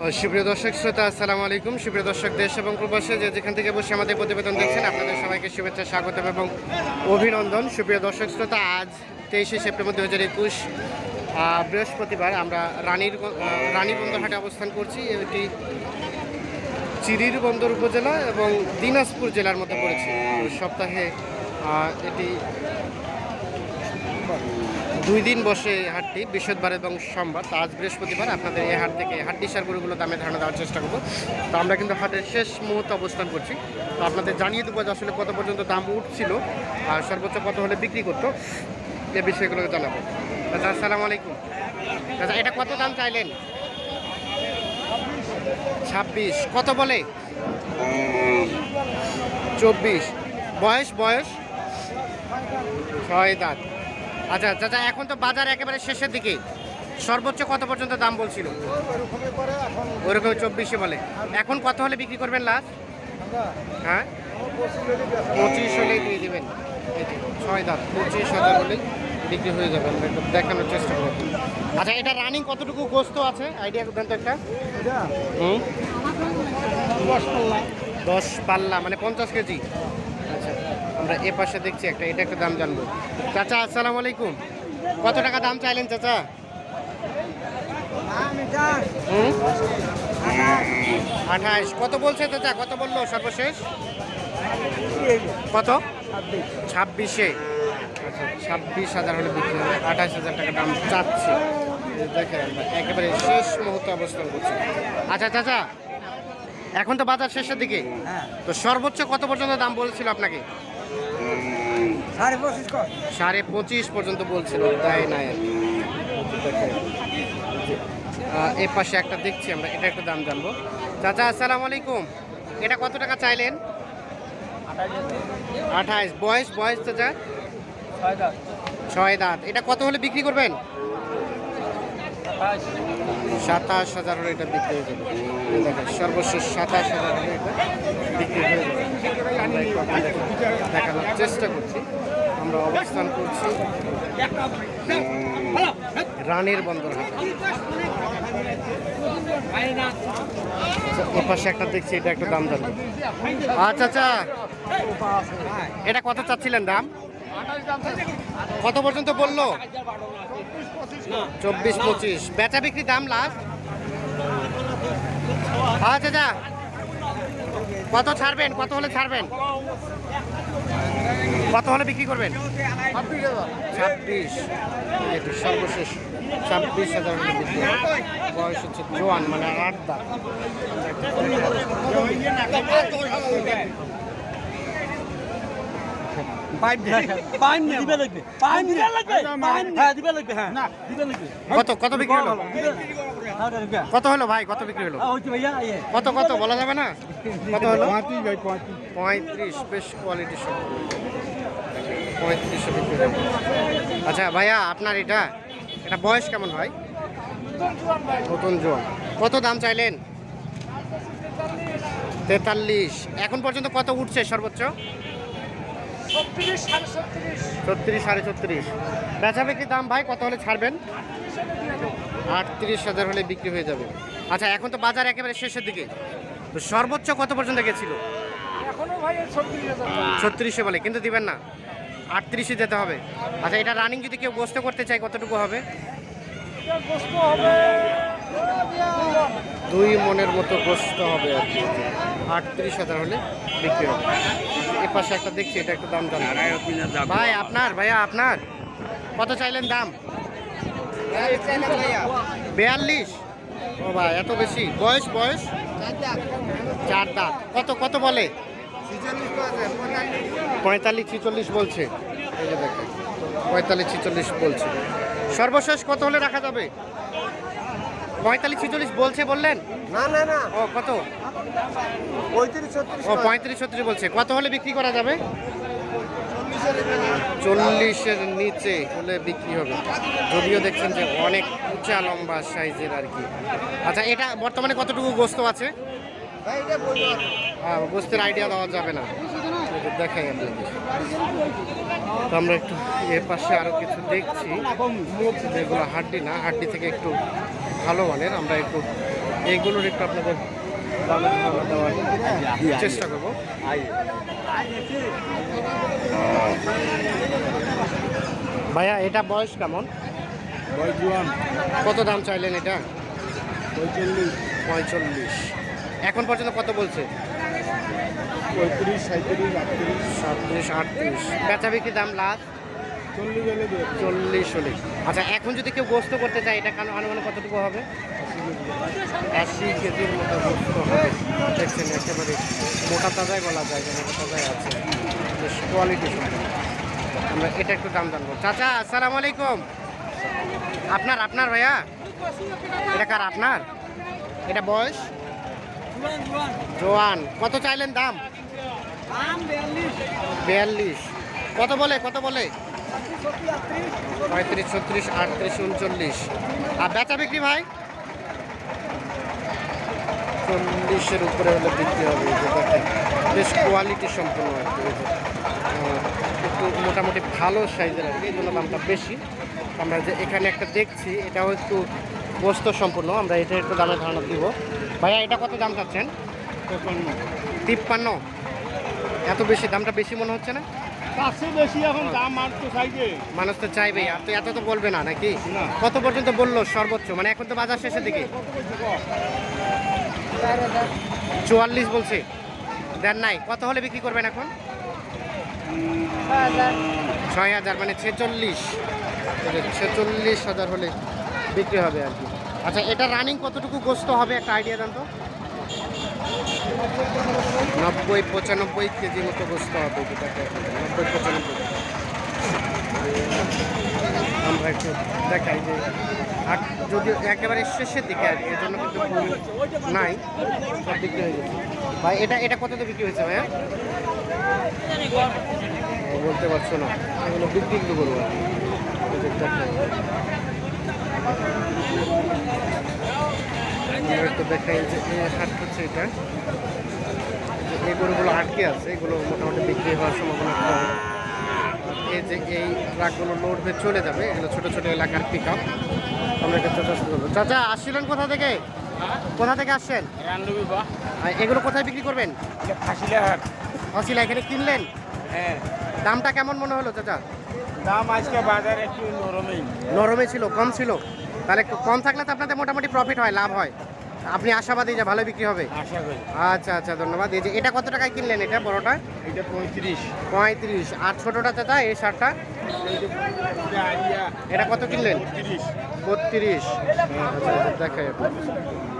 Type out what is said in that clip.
সুপ্রিয় দর্শক শ্রোতা আসসালামু আলাইকুম। সুপ্রিয় দর্শক দেশ এবং প্রবাসে যে যেখান থেকে বসে আমাদের প্রতিবেদন দেখছেন আপনাদের সবাইকে শুভেচ্ছা স্বাগত এবং অভিনন্দন। সুপ্রিয় দর্শক শ্রোতা আজ তেইশে সেপ্টেম্বর দু হাজার একুশ বৃহস্পতিবার আমরা রানীর আহ, রানী বন্দরহাটে অবস্থান করছি। এটি চিরির বন্দর উপজেলা এবং দিনাজপুর জেলার মধ্যে পড়েছে। সপ্তাহে এটি দুই দিন বসে এই হাটটি, বৃহস্পতিবার এবং সোমবার। তো আজ বৃহস্পতিবার আপনাদের এই হাট থেকে হাড্ডি সারগুলোগুলো দামে ধারণা দেওয়ার চেষ্টা করব। তো আমরা কিন্তু হাটের শেষ মুহূর্তে অবস্থান করছি। তো আপনাদের জানিয়ে দেবো যে আসলে কত পর্যন্ত দাম উঠছিল আর সর্বোচ্চ কত হলে বিক্রি করতো, এ বিষয়গুলো জানাব। আচ্ছা আসসালামু আলাইকুম। আচ্ছা এটা কত দাম চাইলেন? ছাব্বিশ। কত বলে? চব্বিশ। বয়স বয়স? ছয় দাঁত। আচ্ছা চাচা এখন তো বাজার একেবারে শেষের দিকে। সর্বোচ্চ কত পর্যন্ত দাম বলছিল? ওরকম চব্বিশে বলে। এখন কত হলে বিক্রি করবেন লাস্ট হ্যাঁ? পঁচিশ হলেই দিয়ে দেবেন। ছয় দাঁত পঁচিশ হাজার হলেই বিক্রি হয়ে যাবে। দেখানোর চেষ্টা করব। আচ্ছা এটা রানিং কতটুকু গোস্ত আছে? আইডিয়া দেন তো একটা। হুম? দশ পাল্লা। মানে পঞ্চাশ কেজি। আচ্ছা আমরা এ পাশে দেখছি একটা এটা একটা দাম জানব। চাচা আসসালামু আলাইকুম। কত টাকা দাম চাইলেন চাচা? আঠাশ। কত বলছে চাচা? কত বলল সর্বশেষ? কত? ছাব্বিশে। আচ্ছা ছাব্বিশ হাজার হলে বিক্রি হবে। আঠাশ হাজার টাকা দাম চাচ্ছে। দেখেন একেবারে শেষ মুহূর্তে অবস্থান করছি। আচ্ছা চাচা এখন তো বাজার শেষের দিকে। হ্যাঁ। তো সর্বোচ্চ কত পর্যন্ত দাম বলছিল আপনাকে? সাড়ে পঁচিশ পর্যন্ত বলছিল, তাই নাই এর পাশে একটা দেখছি আমরা, এটা একটা দাম জানব। চাচা, আসসালামু আলাইকুম। এটা কত টাকা চাইলেন? আঠাইশ। বয়স বয়স চাচা? ছয় দাঁত। এটা কত হলে বিক্রি করবেন? সাতাশ হাজার হলে এটা বিক্রি হয়ে যাবে। সর্বশেষ সাতাশ দেখানোর চেষ্টা করছি। আমরা অবস্থান করছি রানের বন্দর আচ্ছা, পাশে একটা দেখছি এটা একটা দাম জানব আচ্ছা আচ্ছা। এটা কত চাচ্ছিলেন দাম? কত পর্যন্ত বলল? চব্বিশ পঁচিশ। বেচা বিক্রি দাম লাস্ট? আচ্ছা যা কত ছাড়বেন? কত হলে ছাড়বেন? কত হলে বিক্রি করবেন? ছাব্বিশ। এটি সর্বশেষ ছাব্বিশ হাজার। বয়স হচ্ছে জোয়ান মানে আট হ্যাঁ হ্যাঁ। কত কত বিক্রি কত হলো ভাই? কত বিক্রি হলো? কত কত? বলা যাবে না? কত হলো? পঁয়ত্রিশ ভাই পঁয়ত্রিশ পঁয়ত্রিশ বেশ কোয়ালিটি সব পঁয়ত্রিশশো বিক্রি হবে আচ্ছা ভাইয়া আপনার এটা এটা বয়স কেমন হয় নতুন জোয়ান। কত দাম চাইলেন? তেতাল্লিশ। এখন পর্যন্ত কত উঠছে সর্বোচ্চ? ছত্রিশ সাড়ে ছত্রিশ। বেচা বিক্রি দাম ভাই কত হলে ছাড়বেন? আটত্রিশ হাজার হলে বিক্রি হয়ে যাবে। আচ্ছা এখন তো বাজার একেবারে শেষের দিকে। তো সর্বোচ্চ কত পর্যন্ত গেছিল? ছত্রিশে বলে কিন্তু দিবেন না। আটত্রিশে যেতে হবে। আচ্ছা এটা রানিং যদি কেউ বসতে করতে চায় কতটুকু হবে? দুই মনের মতো গোস্ত হবে আর কি। আটত্রিশ হাজার হলে বিক্রি হবে। এ পাশে একটা দেখছি এটা একটু দাম জানা ভাই আপনার ভাইয়া আপনার। কত চাইলেন দাম? বিয়াল্লিশ। ও ভাই এত বেশি। বয়স বয়স? চার দাঁত। কত কত বলে? পঁয়তাল্লিশ ছিচল্লিশ বলছে। এই যে দেখেন পঁয়তাল্লিশ ছিচল্লিশ বলছে। সর্বশেষ কত হলে রাখা যাবে? পঁয়তাল্লিশ ছিচল্লিশ বলছে বললেন? না না না। ও কত? পঁয়ত্রিশ ছত্রিশ ও পঁয়ত্রিশ ছত্রিশ বলছে। কত হলে বিক্রি করা যাবে? চল্লিশের নিচে হলে বিক্রি হবে। যদিও দেখছেন যে অনেক উঁচা লম্বা সাইজের আর কি। আচ্ছা এটা বর্তমানে কতটুকু গোস্ত আছে? হ্যাঁ গোস্তের আইডিয়া দেওয়া যাবে না। দেখাই আপনাদের। তো আমরা একটু এর পাশে আরও কিছু দেখছি। যেগুলো হাড্ডি না, হাড্ডি থেকে একটু ভালো মানের। আমরা একটু এগুলোর একটু আপনাদের চেষ্টা করব। ভাইয়া এটা বয়স কেমন? কত দাম চাইলেন এটা? পঁয়তাল্লিশ পঁয়তাল্লিশ এখন পর্যন্ত কত বলছে? পঁয়ত্রিশ সাঁত্রিশ আটত্রিশ। সাতত্রিশ আটত্রিশ। বেচা বিক্রি দাম লাস্ট? চল্লিশ হলে চল্লিশ হলে। আচ্ছা এখন যদি কেউ গোস্ত করতে চায় এটা কেন আনুমানিক কতটুকু হবে? আশি কেজির মতো গোস্ত হবে। দেখছেন, একেবারে মোটা তাজাই বলা যায় যে মোটা তাজাই আছে। বেশ কোয়ালিটি আমরা এটা একটু দাম জানব। চাচা, আসসালামু আলাইকুম। আপনার আপনার ভাইয়া? এটা কার, আপনার? এটা বয়স? জোয়ান। কত চাইলেন দাম? বিয়াল্লিশ। কত বলে কত বলে? পঁয়ত্রিশ, ছত্রিশ, আটত্রিশ, উনচল্লিশ। আর বেচা বিক্রি ভাই? চল্লিশের উপরে হলে বিক্রি হবে দেখেন বেশ কোয়ালিটি সম্পূর্ণ আর কি একটু মোটামুটি ভালো সাইজের আর কি এই জন্য দামটা বেশি। আমরা যে এখানে একটা দেখছি এটাও একটু বস্ত সম্পূর্ণ আমরা এটা একটু দামের ধারণা দিব। ভাইয়া এটা কত দাম চাচ্ছেন? তিপ্পান্ন। এত বেশি দামটা বেশি মনে হচ্ছে না? বেশি এখন দাম মারতো সাইডে মানুষ তো চাইবেই আর তো এত তো বলবে না নাকি? কত পর্যন্ত বলল সর্বোচ্চ? মানে এখন তো বাজার শেষের দিকে। চুয়াল্লিশ বলছে। দেন নাই। কত হলে বিক্রি করবেন এখন? ছয় হাজার। মানে ছেচল্লিশ। ছেচল্লিশ হাজার হলে বিক্রি হবে আর কি। আচ্ছা এটা রানিং কতটুকু গোস্ত হবে? একটা আইডিয়া দেন তো। নব্বই পঁচানব্বই কেজি মতো গোস্ত হবে। নব্বই পঁচানব্বই। আমরা একটু দেখাই যে হাট যদিও একেবারে শেষের দিকে আর এর জন্য কিন্তু নাই বিক্রি হয়ে গেছে। ভাই, এটা এটা কততে বিক্রি হয়েছে ভাইয়া? বলতে পারছ না। এগুলো বিক্রি কিন্তু করব। একটু দেখাই যে হাট হচ্ছে এটা। এই গরুগুলো আটকে আছে, এগুলো মোটামুটি বিক্রি হওয়ার সম্ভাবনা এই যে এই ট্রাকগুলো লোড হয়ে চলে যাবে। এগুলো ছোট ছোট এলাকার পিক আপ আমরা এটা চাচা শুরু করব। চাচা আসছিলেন কোথা থেকে? কোথা থেকে আসছেন? এগুলো কোথায় বিক্রি করবেন? ফাঁসিলে এখানে কিনলেন? হ্যাঁ। দামটা কেমন মনে হলো চাচা? দাম আজকে বাজারে একটু নরমই। নরমে ছিল কম ছিল। তাহলে কম থাকলে তো আপনাদের মোটামুটি প্রফিট হয় লাভ হয়। আপনি আশাবাদী যে ভালো বিক্রি হবে? আশা করি। আচ্ছা আচ্ছা ধন্যবাদ। এই যে এটা কত টাকায় কিনলেন এটা বড়টা? এটা পঁয়ত্রিশ। পঁয়ত্রিশ। আর ছোটোটা চাচা এই শার্টটা? এটা কত কিনলেন? তিরিশ বত্রিশ। দেখা যাবে দেখাই